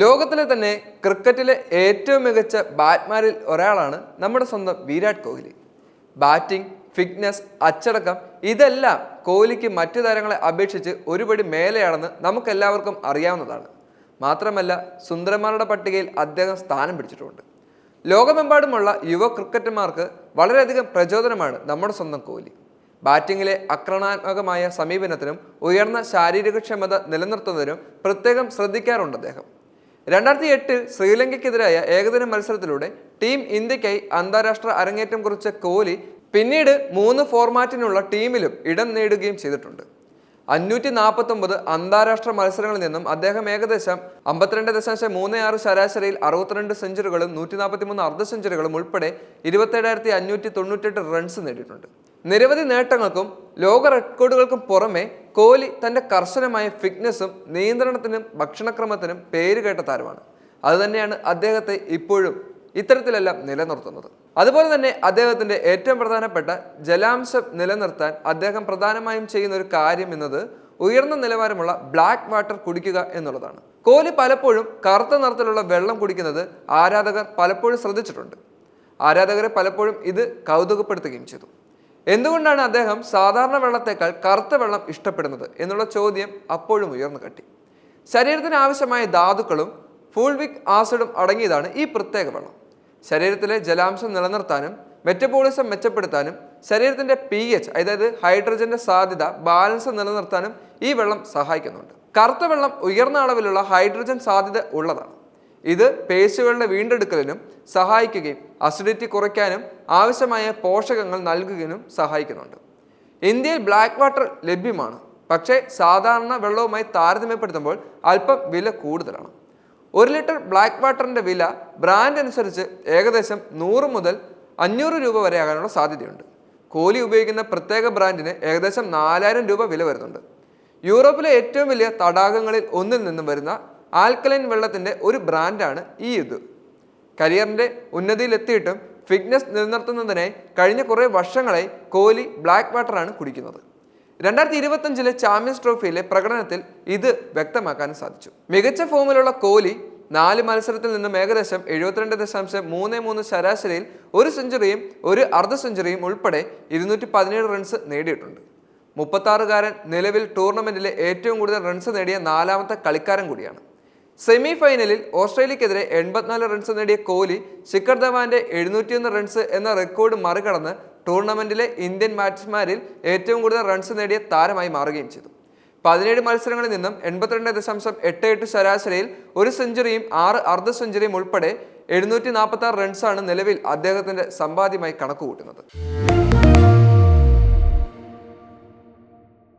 ലോകത്തിലെ തന്നെ ക്രിക്കറ്റിലെ ഏറ്റവും മികച്ച ബാറ്റ്മാരിൽ ഒരാളാണ് നമ്മുടെ സ്വന്തം വിരാട് കോഹ്ലി. ബാറ്റിംഗ് ഫിറ്റ്നസ് അച്ചടക്കം ഇതെല്ലാം കോഹ്ലിക്ക് മറ്റു താരങ്ങളെ അപേക്ഷിച്ച് ഒരുപടി മേലെയാണെന്ന് നമുക്കെല്ലാവർക്കും അറിയാവുന്നതാണ്. മാത്രമല്ല സുന്ദരന്മാരുടെ പട്ടികയിൽ അദ്ദേഹം സ്ഥാനം പിടിച്ചിട്ടുണ്ട്. ലോകമെമ്പാടുമുള്ള യുവ ക്രിക്കറ്റർമാർക്ക് വളരെയധികം പ്രചോദനമാണ് നമ്മുടെ സ്വന്തം കോഹ്ലി. ബാറ്റിങ്ങിലെ ആക്രമണാത്മകമായ സമീപനത്തിനും ഉയർന്ന ശാരീരികക്ഷമത നിലനിർത്തുന്നതിനും പ്രത്യേകം ശ്രദ്ധിക്കാറുണ്ട് അദ്ദേഹം. രണ്ടായിരത്തി എട്ടിൽ ശ്രീലങ്കയ്ക്കെതിരായ ഏകദിന മത്സരത്തിലൂടെ ടീം ഇന്ത്യക്കായി അന്താരാഷ്ട്ര അരങ്ങേറ്റം കുറിച്ച കോഹ്ലി പിന്നീട് മൂന്ന് ഫോർമാറ്റിനുള്ള ടീമിലും ഇടം നേടുകയും ചെയ്തിട്ടുണ്ട്. അഞ്ഞൂറ്റി നാൽപ്പത്തൊമ്പത് അന്താരാഷ്ട്ര മത്സരങ്ങളിൽ നിന്നും അദ്ദേഹം ഏകദേശം അമ്പത്തിരണ്ട് ദശാംശം മൂന്ന് ആറ് ശരാശരിയിൽ അറുപത്തിരണ്ട് സെഞ്ചുറികളും നൂറ്റി നാൽപ്പത്തി മൂന്ന് അർദ്ധ സെഞ്ചുറികളും ഉൾപ്പെടെ ഇരുപത്തേഴായിരത്തി അഞ്ഞൂറ്റി തൊണ്ണൂറ്റെട്ട് റൺസ് നേടിയിട്ടുണ്ട്. നിരവധി നേട്ടങ്ങൾക്കും ലോക റെക്കോർഡുകൾക്കും പുറമെ കോഹ്ലി തന്റെ കർശനമായ ഫിറ്റ്നസ്സും നിയന്ത്രണത്തിനും ഭക്ഷണക്രമത്തിനും പേരുകേട്ട താരമാണ്. അതുതന്നെയാണ് അദ്ദേഹത്തെ ഇപ്പോഴും ഇത്തരത്തിലെല്ലാം നിലനിർത്തുന്നത്. അതുപോലെ തന്നെ അദ്ദേഹത്തിന്റെ ഏറ്റവും പ്രധാനപ്പെട്ട ജലാംശം നിലനിർത്താൻ അദ്ദേഹം പ്രധാനമായും ചെയ്യുന്ന ഒരു കാര്യം എന്നത് ഉയർന്ന നിലവാരമുള്ള ബ്ലാക്ക് വാട്ടർ കുടിക്കുക എന്നുള്ളതാണ്. കോഹ്ലി പലപ്പോഴും കറുത്ത നിറത്തിലുള്ള വെള്ളം കുടിക്കുന്നത് ആരാധകർ പലപ്പോഴും ശ്രദ്ധിച്ചിട്ടുണ്ട്. ആരാധകരെ പലപ്പോഴും ഇത് കൗതുകപ്പെടുത്തുകയും ചെയ്തു. എന്തുകൊണ്ടാണ് അദ്ദേഹം സാധാരണ വെള്ളത്തേക്കാൾ കറുത്ത വെള്ളം ഇഷ്ടപ്പെടുന്നത് എന്നുള്ള ചോദ്യം അപ്പോഴും ഉയർന്നു കട്ടി. ശരീരത്തിന് ആവശ്യമായ ധാതുക്കളും ഫുൾവിക് ആസിഡും അടങ്ങിയതാണ് ഈ പ്രത്യേക വെള്ളം. ശരീരത്തിലെ ജലാംശം നിലനിർത്താനും മെറ്റബോളിസം മെച്ചപ്പെടുത്താനും ശരീരത്തിന്റെ പി എച്ച് അതായത് ഹൈഡ്രജന്റെ സാധ്യത ബാലൻസ് നിലനിർത്താനും ഈ വെള്ളം സഹായിക്കുന്നുണ്ട്. കറുത്ത വെള്ളം ഉയർന്ന അളവിലുള്ള ഹൈഡ്രജൻ സാധ്യത ഉള്ളതാണ്. ഇത് പേശികളുടെ വീണ്ടെടുക്കലിനും സഹായിക്കുകയും അസിഡിറ്റി കുറയ്ക്കാനും ആവശ്യമായ പോഷകങ്ങൾ നൽകുകയും സഹായിക്കുന്നുണ്ട്. ഇന്ത്യയിൽ ബ്ലാക്ക് വാട്ടർ ലഭ്യമാണ്. പക്ഷേ സാധാരണ വെള്ളവുമായി താരതമ്യപ്പെടുത്തുമ്പോൾ അല്പം വില കൂടുതലാണ്. ഒരു ലിറ്റർ ബ്ലാക്ക് വാട്ടറിന്റെ വില ബ്രാൻഡ് അനുസരിച്ച് ഏകദേശം നൂറ് മുതൽ അഞ്ഞൂറ് രൂപ വരെ ആകാനുള്ള സാധ്യതയുണ്ട്. കോലി ഉപയോഗിക്കുന്ന പ്രത്യേക ബ്രാൻഡിന് ഏകദേശം നാലായിരം രൂപ വില വരുന്നുണ്ട്. യൂറോപ്പിലെ ഏറ്റവും വലിയ തടാകങ്ങളിൽ ഒന്നിൽ നിന്നും വരുന്ന ആൽക്കലൈൻ വെള്ളത്തിന്റെ ഒരു ബ്രാൻഡാണ് ഈ ഇത്. കരിയറിന്റെ ഉന്നതിയിലെത്തിയിട്ടും ഫിറ്റ്നസ് നിലനിർത്തുന്നതിനായി കഴിഞ്ഞ കുറേ വർഷങ്ങളായി കോഹ്ലി ബ്ലാക്ക് വാട്ടറാണ് കുടിക്കുന്നത്. രണ്ടായിരത്തി ഇരുപത്തഞ്ചിലെ ചാമ്പ്യൻസ് ട്രോഫിയിലെ പ്രകടനത്തിൽ ഇത് വ്യക്തമാക്കാൻ സാധിച്ചു. മികച്ച ഫോമിലുള്ള കോഹ്ലി നാല് മത്സരത്തിൽ നിന്നും ഏകദേശം എഴുപത്തിരണ്ട് ദശാംശം മൂന്ന് മൂന്ന് ശരാശരിയിൽ ഒരു സെഞ്ചുറിയും ഒരു അർദ്ധ സെഞ്ചുറിയും ഉൾപ്പെടെ ഇരുന്നൂറ്റി പതിനേഴ് റൺസ് നേടിയിട്ടുണ്ട്. മുപ്പത്താറുകാരൻ നിലവിൽ ടൂർണമെന്റിലെ ഏറ്റവും കൂടുതൽ റൺസ് നേടിയ നാലാമത്തെ കളിക്കാരൻ കൂടിയാണ്. സെമി ഫൈനലിൽ ഓസ്ട്രേലിയക്കെതിരെ എൺപത്തിനാല് റൺസ് നേടിയ കോഹ്ലി ശിഖർ ധവാന്റെ എഴുന്നൂറ്റിയൊന്ന് റൺസ് എന്ന റെക്കോർഡ് മറികടന്ന് ടൂർണമെന്റിലെ ഇന്ത്യൻ ബാറ്റ്സ്മാരിൽ ഏറ്റവും കൂടുതൽ റൺസ് നേടിയ താരമായി മാറുകയും ചെയ്തു. പതിനേഴ് മത്സരങ്ങളിൽ നിന്നും എൺപത്തിരണ്ട് ദശാംശം എട്ട് എട്ട് ശരാശരിയിൽ ഒരു സെഞ്ചുറിയും ആറ് അർദ്ധ സെഞ്ചുറിയും ഉൾപ്പെടെ എഴുന്നൂറ്റി നാൽപ്പത്തി ആറ് റൺസാണ് നിലവിൽ അദ്ദേഹത്തിന്റെ സമ്പാദ്യമായി കണക്കുകൂട്ടുന്നത്.